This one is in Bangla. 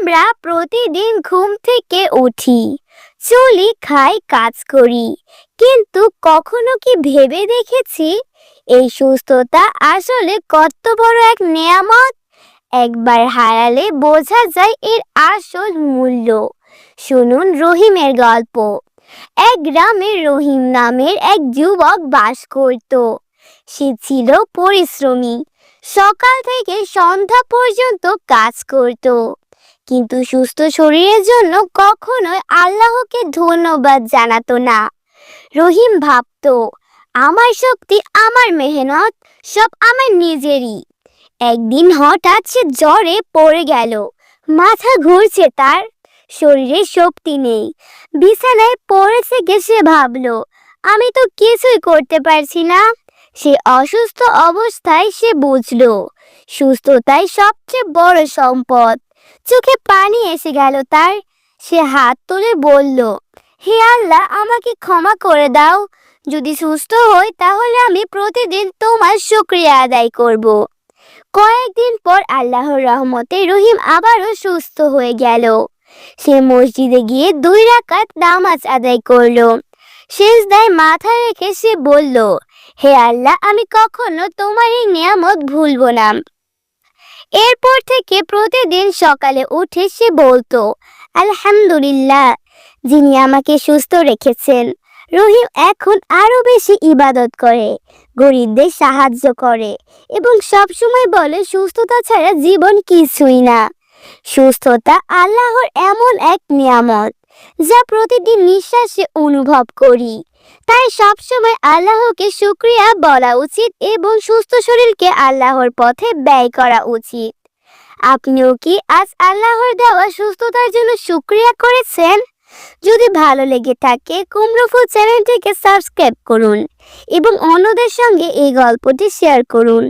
আমরা প্রতিদিন ঘুম থেকে উঠি, চলি খাই, কাজ করি। কিন্তু কখনো কি ভেবে দেখেছি? এই সুস্থতা আসলে কত বড় এক নেয়ামত? একবার হারালে বোঝা যায় এর আসল মূল্য। শুনুন রহিমের গল্প। এক গ্রামে রহিম নামের এক যুবক বাস করত। সে ছিল পরিশ্রমী। সকাল থেকে সন্ধ্যা পর্যন্ত কাজ করত। কিন্তু সুস্থ শরীরের জন্য কখনোই আল্লাহকে ধন্যবাদ জানাতো না। রহিম ভাবতো, আমার শক্তি, আমার মেহনত, সব আমার নিজেরই। একদিন হঠাৎ সে জ্বরে পড়ে গেল, মাথা ঘুরছে তার, শরীরে শক্তি নেই। বিছানায় পড়ে থেকে সে ভাবলো, আমি তো কিছুই করতে পারছি না। সে অসুস্থ অবস্থায় সে বুঝলো, সুস্থতাই সবচেয়ে বড় সম্পদ। চোখে পানি এসে গেল তার। সে হাত তুলে বলল, হে আল্লাহ, আমাকে ক্ষমা করে দাও। যদি সুস্থ হই, তাহলে আমি প্রতিদিন তোমার শুক্রিয়া আদায় করব। কয়েকদিন পর আল্লাহর রহমতে রহিম আবারও সুস্থ হয়ে গেল। সে মসজিদে গিয়ে দুই রাকাত নামাজ আদায় করল। শেষদায় মাথা রেখে সে বলল, হে আল্লাহ, আমি কখনো তোমার এই নিয়ামত ভুলব না। এরপর থেকে প্রতিদিন সকালে উঠে সে বলতো, আলহামদুলিল্লাহ, যিনি আমাকে সুস্থ রেখেছেন। রহিম এখন আরও বেশি ইবাদত করে, গরিবদের সাহায্য করে এবং সবসময় বলে, সুস্থতা ছাড়া জীবন কিছুই না। সুস্থতা আল্লাহর এমন এক নিয়ামত। যা প্রতিদিন নিঃশ্বাসে অনুভব করি। তাই সবসময় আল্লাহকে শুক্রিয়া বলা উচিত এবং সুস্থ শরীরকে আল্লাহর পথে ব্যয় করা উচিত। আপনিও কি আজ আল্লাহর দেওয়া সুস্থতার জন্য শুক্রিয়া করেছেন? যদি ভালো লেগে থাকে কুমড়োফুল চ্যানেলটিকে সাবস্ক্রাইব করুন এবং অন্যদের সঙ্গে এই গল্পটি শেয়ার করুন।